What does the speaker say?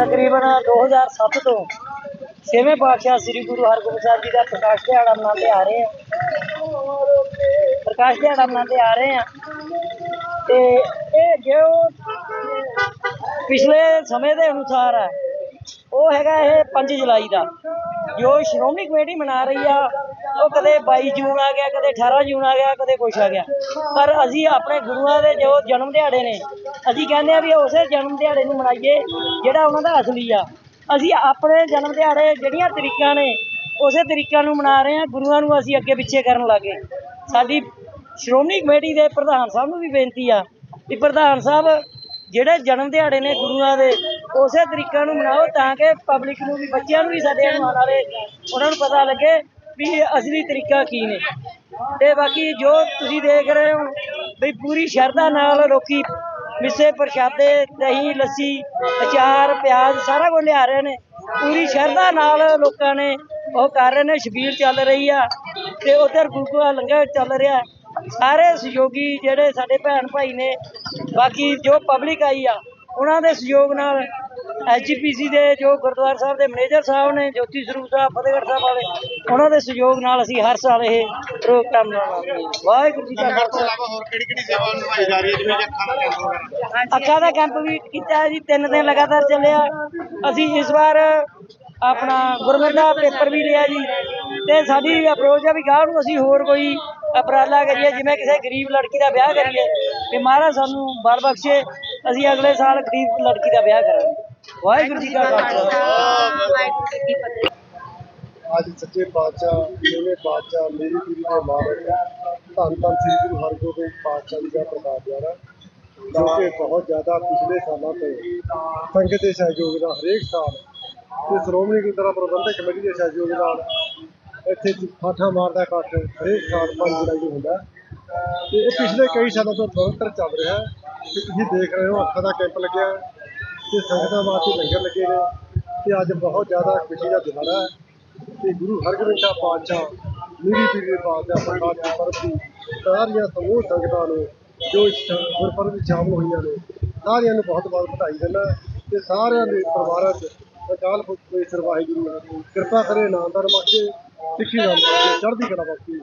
ਤਕਰੀਬਨ 2007 ਤੋਂ ਛੇਵੇਂ ਪਾਤਸ਼ਾਹ ਸ੍ਰੀ ਗੁਰੂ ਹਰਗੋਬਿੰਦ ਸਾਹਿਬ ਜੀ ਦਾ ਪ੍ਰਕਾਸ਼ ਦਿਹਾੜਾ ਮਨਾਉਂਦੇ ਆ ਰਹੇ ਹਾਂ। ਪ੍ਰਕਾਸ਼ ਦਿਹਾੜਾ ਮਨਾਉਂਦੇ ਆ ਰਹੇ ਹਾਂ। ਤੇ ਇਹ ਜੋ ਪਿਛਲੇ ਸਮੇਂ ਦੇ ਅਨੁਸਾਰ ਹੈ, ਉਹ ਹੈਗਾ ਇਹ 5 ਜੁਲਾਈ ਦਾ। ਜੋ ਸ਼੍ਰੋਮਣੀ ਕਮੇਟੀ ਮਨਾ ਰਹੀ ਆ ਉਹ ਕਦੇ 22 ਜੂਨ ਆ ਗਿਆ, ਕਦੇ 18 ਜੂਨ ਆ ਗਿਆ, ਕਦੇ ਕੁਛ ਆ ਗਿਆ। ਪਰ ਅਸੀਂ ਆਪਣੇ ਗੁਰੂਆਂ ਦੇ ਜੋ ਜਨਮ ਦਿਹਾੜੇ ਨੇ, ਅਸੀਂ ਕਹਿੰਦੇ ਆ ਵੀ ਉਸੇ ਜਨਮ ਦਿਹਾੜੇ ਨੂੰ ਮਨਾਈਏ, ਜਿਹੜਾ ਉਹਨਾਂ ਦਾ ਅਸਲੀ ਆ। ਅਸੀਂ ਆਪਣੇ ਜਨਮ ਦਿਹਾੜੇ ਜਿਹੜੀਆਂ ਤਰੀਕਾਂ ਨੇ, ਉਸੇ ਤਰੀਕਾਂ ਨੂੰ ਮਨਾ ਰਹੇ ਆ ਗੁਰੂਆਂ ਨੂੰ ਅਸੀਂ ਅੱਗੇ ਪਿੱਛੇ ਕਰਨ ਲੱਗੇ। ਸਾਡੀ ਸ਼੍ਰੋਮਣੀ ਕਮੇਟੀ ਦੇ ਪ੍ਰਧਾਨ ਸਾਹਿਬ ਨੂੰ ਵੀ ਬੇਨਤੀ ਆ ਵੀ ਪ੍ਰਧਾਨ ਸਾਹਿਬ, ਜਿਹੜੇ ਜਨਮ ਦਿਹਾੜੇ ਨੇ ਗੁਰੂਆਂ ਦੇ, ਉਸੇ ਤਰੀਕੇ ਨੂੰ ਮਨਾਓ ਤਾਂ ਕਿ ਪਬਲਿਕ ਨੂੰ ਵੀ, ਬੱਚਿਆਂ ਨੂੰ ਵੀ ਸਾਡੇ ਆਉਣ ਵਾਲੇ ਉਹਨਾਂ ਨੂੰ ਪਤਾ ਲੱਗੇ ਵੀ ਇਹ ਅਸਲੀ ਤਰੀਕਾ ਕੀ ਨੇ। ਤੇ ਬਾਕੀ ਜੋ ਤੁਸੀਂ ਦੇਖ ਰਹੇ ਹੋ ਵੀ ਪੂਰੀ ਸ਼ਰਧਾ ਨਾਲ ਲੋਕੀ ਮਿੱਸੇ ਪ੍ਰਸ਼ਾਦੇ, ਦਹੀਂ, ਲੱਸੀ, ਅਚਾਰ, ਪਿਆਜ਼ ਸਾਰਾ ਕੁਝ ਲਿਆ ਰਹੇ ਨੇ। ਪੂਰੀ ਸ਼ਰਧਾ ਨਾਲ ਲੋਕਾਂ ਨੇ ਉਹ ਕਰ ਰਹੇ ਨੇ ਛਬੀਲ ਚੱਲ ਰਹੀ ਆ ਤੇ ਉਧਰ ਗੁਰੂ ਦਾ ਲੰਗਰ ਚੱਲ ਰਿਹਾ। ਸਾਰੇ ਸਹਿਯੋਗੀ ਜਿਹੜੇ ਸਾਡੇ ਭੈਣ ਭਾਈ ਨੇ, ਬਾਕੀ ਜੋ ਪਬਲਿਕ ਆਈ ਆ, ਉਹਨਾਂ ਦੇ ਸਹਿਯੋਗ ਨਾਲ ਐਚਪੀਸੀ ਦੇ ਜੋ ਗੁਰਦੁਆਰਾ ਸਾਹਿਬ ਦੇ ਮੈਨੇਜਰ ਸਾਹਿਬ ਨੇ ਜੋਤੀ ਸਰੂਪ ਸਾਹਿਬ ਫਤਿਹਗੜ੍ਹ ਸਾਹਿਬ ਵਾਲੇ ਉਹਨਾਂ ਦੇ ਸਹਿਯੋਗ ਨਾਲ ਅਸੀਂ ਹਰ ਸਾਲ ਇਹ ਪ੍ਰੋਗਰਾਮ ਮਨਾਉਂਦੇ ਹਾਂ। ਵਾਹਿਗੁਰੂ ਜੀ ਕਾ ਖਾਲਸਾ। ਇਲਾਵਾ ਹੋਰ ਕਿਹੜੀ ਕਿਹੜੀ ਸੇਵਾ ਨਿਭਾਈ ਜਾ ਰਹੀ ਹੈ? ਜਿਵੇਂ ਕਿ ਅੱਖਾਂ ਦਾ ਕੈਂਪ ਵੀ ਕੀਤਾ ਹੈ ਜੀ ਤਿੰਨ ਦਿਨ ਲਗਾਤਾਰ ਚੱਲਿਆ। ਅਸੀਂ ਇਸ ਵਾਰ ਆਪਣਾ ਗੁਰਮਤਿ ਦਾ ਪੇਪਰ ਵੀ ਲਿਆ ਜੀ। ਤੇ ਸਾਡੀ ਅਪਰੋਚ ਆ ਵੀ ਗਾਹ ਨੂੰ ਅਸੀਂ ਹੋਰ ਕੋਈ ਉਪਰਾਲਾ ਕਰੀਏ ਜਿਵੇਂ ਕਿਸੇ ਗਰੀਬ ਲੜਕੀ ਦਾ ਵਿਆਹ ਕਰੀਏ ਤੇ ਮਹਾਰਾਜ ਸਾਨੂੰ ਬਲ ਬਖਸ਼ੇ ਅਸੀਂ ਅਗਲੇ ਸਾਲ ਗਰੀਬ ਲੜਕੀ ਦਾ ਵਿਆਹ ਕਰਾਂਗੇ। ਵਾਹਿਗੁਰੂ ਜੀ ਕਾ ਖਾਲਸਾ ਵਾਹਿਗੁਰੂ ਜੀ ਕੀ ਫਤਿਹ ਅੱਜ ਸੱਚੇ ਪਾਤਸ਼ਾਹ ਛੇਵੇਂ ਪਾਤਸ਼ਾਹ ਮੇਰੀ ਪੀਰੀ ਦੇ ਮਾਲਕ ਧੰਨ ਧੰਨ ਸ੍ਰੀ ਗੁਰੂ ਹਰਗੋਬਿੰਦ ਪਾਤਸ਼ਾਹ ਜੀ ਦਾ ਪ੍ਰਕਾਸ਼ ਦਿਹਾੜਾ ਜੋ ਕਿ ਬਹੁਤ ਜ਼ਿਆਦਾ ਪਿਛਲੇ ਸਾਲਾਂ ਤੋਂ ਸੰਗਤ ਦੇ ਸਹਿਯੋਗ ਨਾਲ ਹਰੇਕ ਸਾਲ ਤੇ ਸ਼੍ਰੋਮਣੀ ਗੁਰਦੁਆਰਾ ਪ੍ਰਬੰਧਕ ਕਮੇਟੀ ਦੇ ਸਹਿਯੋਗ ਨਾਲ ਇੱਥੇ ਠਾਠਾ ਮਾਰਦਾ ਇਕੱਠ ਹਰੇਕ ਸਾਲ 5 ਜੁਲਾਈ ਨੂੰ ਹੁੰਦਾ। ਤੇ ਇਹ ਪਿਛਲੇ ਕਈ ਸਾਲਾਂ ਤੋਂ ਨਿਰੰਤਰ ਚੱਲ ਰਿਹਾ ਹੈ। ਤੇ ਤੁਸੀਂ ਦੇਖ ਰਹੇ ਹੋ ਅੱਖਾਂ ਦਾ ਕੈਂਪ ਲੱਗਿਆ ਹੈ। ਤੇ ਸੰਗਤਾਂ ਵਾਸਤੇ ਲੰਗਰ ਲੱਗੇ ਨੇ ਤੇ ਅੱਜ ਬਹੁਤ ਜ਼ਿਆਦਾ ਖੁਸ਼ੀ ਦਾ ਦਿਹਾੜਾ ਹੈ ਤੇ ਗੁਰੂ ਹਰਗੋਬਿੰਦ ਸਾਹਿਬ ਪਾਤਸ਼ਾਹ, ਮੀਰੀ ਪੀਰੀ ਦੇ ਪਾਤਸ਼ਾਹ ਪ੍ਰਕਾਸ਼ ਦੇ ਪਰਬ ਦੀ ਸਾਰੀਆਂ ਸਮੂਹ ਸੰਗਤਾਂ ਨੂੰ ਜੋ ਇਸ ਗੁਰਪੁਰਬ ਵਿੱਚ ਸ਼ਾਮਲ ਹੋਈਆਂ ਨੇ, ਸਾਰਿਆਂ ਨੂੰ ਬਹੁਤ ਬਹੁਤ ਵਧਾਈ ਦਿੰਦਾ ਤੇ ਸਾਰਿਆਂ ਦੇ ਪਰਿਵਾਰਾਂ 'ਚ ਅਕਾਲ ਪੁਰਖ ਪਰਮੇਸ਼ਰ ਵਾਹਿਗੁਰੂ ਕਿਰਪਾ ਕਰੇ ਨਾਮਦਾਰ ਬਖਸ਼ੇ ਸਿੱਖੀ ਨਾਮ ਬਖਸ਼ੇ ਚੜ੍ਹਦੀ ਕਲਾ ਬਖਸ਼ੇ।